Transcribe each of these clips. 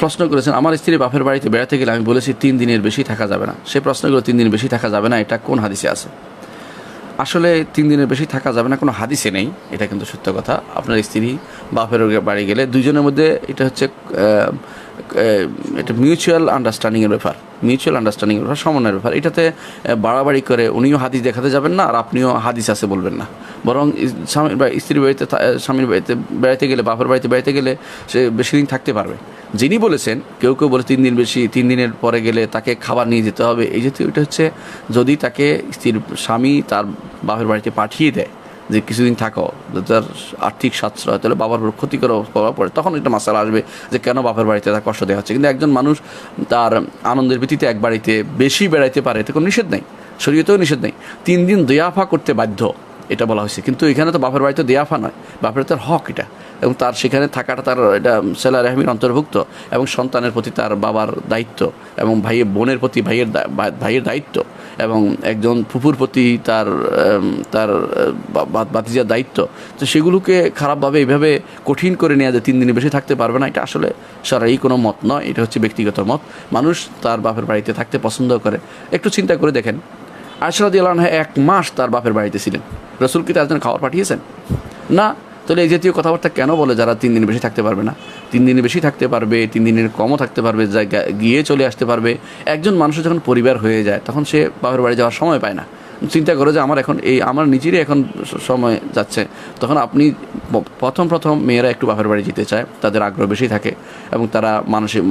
প্রশ্ন করেছেন, আমার স্ত্রী বাপের বাড়িতে বেড়াতে গেলে আমি বলেছি তিন দিনের বেশি থাকা যাবে না। সে প্রশ্নগুলো তিন দিনের বেশি থাকা যাবে না, এটা কোন হাদিসে আছে? আসলে তিন দিনের বেশি থাকা যাবে না কোনো হাদিসে নেই, এটা কিন্তু সত্য কথা। আপনার স্ত্রী বাপের বাড়ি গেলে দুজনের মধ্যে এটা হচ্ছে এটা মিউচুয়াল আন্ডারস্ট্যান্ডিংয়ের ব্যাপার। মিউচুয়াল আন্ডারস্ট্যান্ডিংয়ের ব্যাপার, সমন্বয়ের ব্যাপার। এটাতে বাড়াবাড়ি করে উনিও হাদিস দেখাতে যাবেন না আর আপনিও হাদিস আছে বলবেন না। বরং স্বামীর বা, স্ত্রীর বাড়িতে স্বামীর বাড়িতে বেড়াতে গেলে, বাপের বাড়িতে বেড়াতে গেলে সে বেশি দিন থাকতে পারবে। যিনি বলেছেন, কেউ কেউ বলে তিন দিন বেশি, তিন দিনের পরে গেলে তাকে খাবার নিয়ে যেতে হবে। এই জাতীয় এটা হচ্ছে, যদি তাকে স্ত্রীর স্বামী তার বাপের বাড়িতে পাঠিয়ে দেয় যে কিছুদিন থাকো তার আর্থিক সাশ্রয় তাহলে বাবার উপর ক্ষতিকর প্রভাব পড়ে। তখন একটা মাসাল আসবে যে কেন বাপের বাড়িতে তার কষ্ট দেওয়া হচ্ছে। কিন্তু একজন মানুষ তার আনন্দের ভিত্তিতে এক বাড়িতে বেশি বেড়াইতে পারে, এতে কোনো নিষেধ নেই। শরীয়তেও নিষেধ নেই। তিন দিন দয়াফা করতে বাধ্য। এটা বলা হয়েছে। কিন্তু এখানে তো বাপের বাড়িতে দেয়াফা নয়। বাপের তার হক এটা। এবং তার সেখানে থাকাটা তার এটা সেলা রেহমির অন্তর্ভুক্ত। এবং সন্তানের প্রতি তার বাবার দায়িত্ব এবং ভাইয়ের বোনের প্রতি ভাইয়ের ভাইয়ের দায়িত্ব। এবং একজন ফুফুর প্রতি তার তার বাতিজার দায়িত্ব। তো সেগুলোকে খারাপভাবে এইভাবে কঠিন করে নেওয়া যে তিন দিনে বেশি থাকতে পারবে না, এটা আসলে সারাই কোনো মত নয়। এটা হচ্ছে ব্যক্তিগত মত। মানুষ তার বাপের বাড়িতে থাকতে পছন্দ করে। একটু চিন্তা করে দেখেন। আশরাদি আল্লাহ এক মাস তার বাপের বাড়িতে ছিলেন। রসুল কি তার জন্য খাবার পাঠিয়েছেন? না। তাহলে এই জাতীয় কথাবার্তা কেন বলে যারা তিন দিন বেশি থাকতে পারবে না? তিন দিন বেশি থাকতে পারবে, তিন দিনের কমও থাকতে পারবে গিয়ে চলে আসতে পারবে। একজন মানুষের যখন পরিবার হয়ে যায়, তখন সে বাপের বাড়ি যাওয়ার সময় পায় না। চিন্তা করে যে আমার এখন এই আমার নিজেরই এখন সময় যাচ্ছে। তখন আপনি প্রথম প্রথম মেয়েরা একটু বাপের বাড়ি যেতে চায়, তাদের আগ্রহ বেশি থাকে এবং তারা মানুষের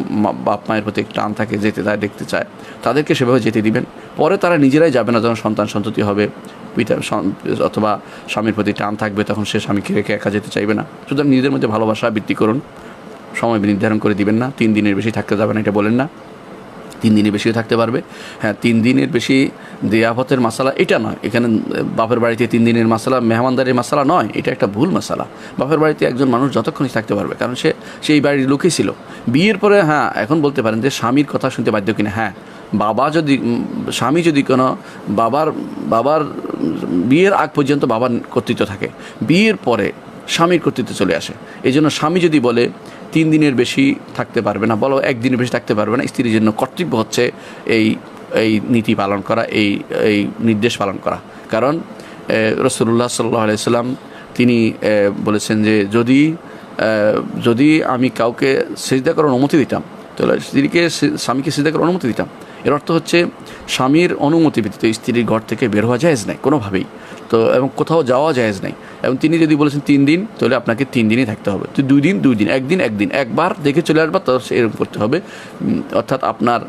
বাপ মায়ের প্রতি টান থাকে, যেতে চায়, দেখতে চায়। তাদেরকে সেভাবে যেতে দিবেন। পরে তারা নিজেরাই যাবে না যখন সন্তান সন্ততি হবে, পিতা অথবা স্বামীর প্রতি টান থাকবে, তখন সে স্বামীকে রেখে একা যেতে চাইবে না। সুতরাং নিজেদের মধ্যে ভালোবাসা বৃদ্ধি করুন। সময় নির্ধারণ করে দিবেন না। তিন দিনের বেশি থাকতে যাবে না, এটা বলেন না। তিন দিনের বেশিও থাকতে পারবে। হ্যাঁ তিন দিনের বেশি দেয়াফতের মশালা এটা নয়। এখানে বাপের বাড়িতে তিন দিনের মশালা মেহমানদারির মশালা নয়। এটা একটা ভুল মশালা বাপের বাড়িতে একজন মানুষ যতক্ষণই থাকতে পারবে, কারণ সে, সেই বাড়ির লোকই ছিল। বিয়ের পরে হ্যাঁ এখন বলতে পারেন যে স্বামীর কথা শুনতে বাধ্য কিনা। হ্যাঁ বাবা যদি স্বামী যদি কোনো বাবার বাবার বিয়ের আগ পর্যন্ত বাবার কর্তৃত্ব থাকে, বিয়ের পরে স্বামীর কর্তৃত্ব চলে আসে। এই জন্য স্বামী যদি বলে, তিন দিনের বেশি থাকতে পারবে না, বলো একদিনের বেশি থাকতে পারবে না, স্ত্রীর জন্য কর্তব্য হচ্ছে এই এই নীতি পালন করা, এই এই নির্দেশ পালন করা। কারণ রসুল্লাহ সাল্লাহ আলাইসাল্লাম তিনি বলেছেন যে, যদি যদি আমি কাউকে সেজদা করার অনুমতি দিতাম, তাহলে স্ত্রীকে স্বামীকে সেজদা করার অনুমতি দিতাম। এর অর্থ হচ্ছে স্বামীর অনুমতি ব্যতীত স্ত্রীর ঘর থেকে বের হওয়া জায়েজ নাই, কোনোভাবেই। তো, এবং কোথাও যাওয়া জায়েজ নাই। এবং তিনি যদি বলেছেন তিন দিন, তাহলে আপনাকে তিন দিনই থাকতে হবে। তো দুই দিন দুই দিন, একদিন একদিন। একবার দেখে চলে আসবার তো এরকম করতে হবে। অর্থাৎ আপনার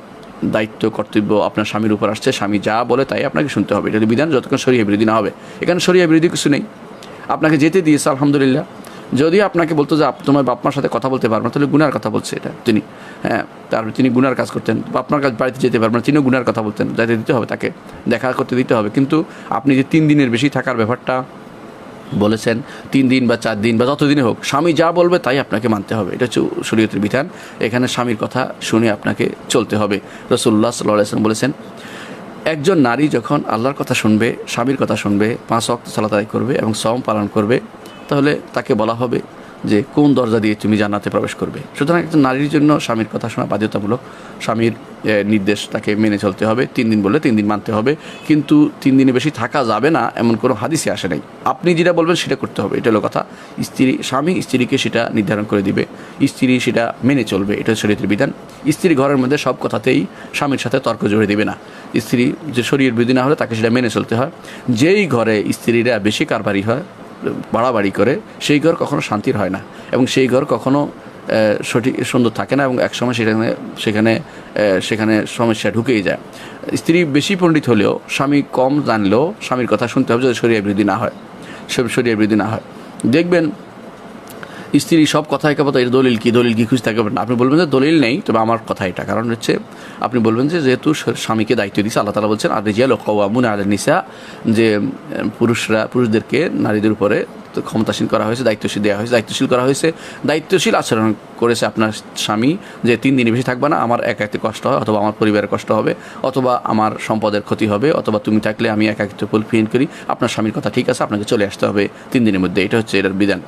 দায়িত্ব, কর্তব্য আপনার স্বামীর উপর আসছে, স্বামী যা বলে তাই আপনাকে শুনতে হবে। এটা বিধান, যতক্ষণ সরিয়ে বিরোধী না হবে। এখানে সরিয়ে বিরোধী কিছু নেই। আপনাকে যেতে দিয়েছে, আলহামদুলিল্লাহ। যদি আপনাকে বলতো যে তোমার বাপমার সাথে কথা বলতে পারবেন না, তাহলে গুনার কথা বলছে এটা তিনি। হ্যাঁ তারপরে তিনি গুনার কাজ করতেন। আপনার কাছে বাড়িতে যেতে পারবেন না, তিনিও গুনার কথা বলতেন। যাতে দিতে হবে তাকে দেখা করতে দিতে হবে। কিন্তু আপনি যে তিন দিনের বেশি থাকার ব্যাপারটা বলেছেন তিন দিন বা চার দিন বা যতদিনই হোক স্বামী যা বলবে তাই আপনাকে মানতে হবে। এটা হচ্ছে শরীয়তের বিধান। এখানে স্বামীর কথা শুনে আপনাকে চলতে হবে। রসুল্লাহ সাল্লাহ আলাইসলাম বলেছেন একজন নারী যখন আল্লাহর কথা শুনবে স্বামীর কথা শুনবে পাঁচ অক্ত সালাত করবে এবং সম পালন করবে তাহলে তাকে বলা হবে যে কোন দরজা দিয়ে তুমি জান্নাতে প্রবেশ করবে। সুতরাং একজন নারীর জন্য স্বামীর কথা শোনা বাধ্যতামূলক। স্বামীর নির্দেশ তাকে মেনে চলতে হবে। তিন দিন বললে তিন দিন মানতে হবে। কিন্তু তিন দিনে বেশি থাকা যাবে না, এমন কোনো হাদিসে আসে নাই। আপনি যেটা বলবেন সেটা করতে হবে। এটা হলো কথা, স্ত্রী, স্বামী স্ত্রীকে সেটা নির্ধারণ করে দিবে। স্ত্রী সেটা মেনে চলবে। এটা শরীরের বিধান। স্ত্রী ঘরের মধ্যে সব কথাতেই স্বামীর সাথে তর্ক জুড়ে দেবে না। স্ত্রী যে শরীর বিধি না হলে তাকে সেটা মেনে চলতে হয়। যেই ঘরে স্ত্রীরা বেশি কারবারি হয় বাড়াবাড়ি করে, সেই ঘর কখনো শান্তির হয় না এবং সেই ঘর কখনো সঠিক, সুন্দর থাকে না এবং একসময় সেখানে সেখানে সেখানে সমস্যা ঢুকেই যায়। স্ত্রী বেশি পণ্ডিত হলেও, স্বামী কম জানলেও স্বামীর কথা শুনতে হবে যদি শরীর বৃদ্ধি না হয়। সব শরীর বৃদ্ধি না হয়। দেখবেন স্ত্রী সব কথা একেবারে এর দলিল কি? দলিল কি খুঁজে থাকবে? না আপনি বলবেন যে দলিল নেই, তবে আমার কথা এটা। কারণ হচ্ছে, আপনি বলবেন যে যেহেতু স্বামীকে দায়িত্ব দিচ্ছে আল্লাহ তালা বলছেন আর রিজিয়াল কওয়ামুন আল নিসা যে পুরুষরা, পুরুষদেরকে নারীদের উপরে ক্ষমতাসীন করা হয়েছে, দায়িত্বশীল দেওয়া হয়েছে, দায়িত্বশীল করা হয়েছে। দায়িত্বশীল আচরণ করেছে আপনার স্বামী, যে তিন দিনে বেশি থাকবে না, আমার একাকিত্ব কষ্ট হয়, অথবা আমার পরিবারের কষ্ট হবে, অথবা আমার সম্পদের ক্ষতি হবে, অথবা তুমি থাকলে আমি একাকিত্ব ফুলফিল করি, আপনার স্বামীর কথা ঠিক আছে, আপনাকে চলে আসতে হবে তিন দিনের মধ্যে। এটা হচ্ছে এটার বিধান।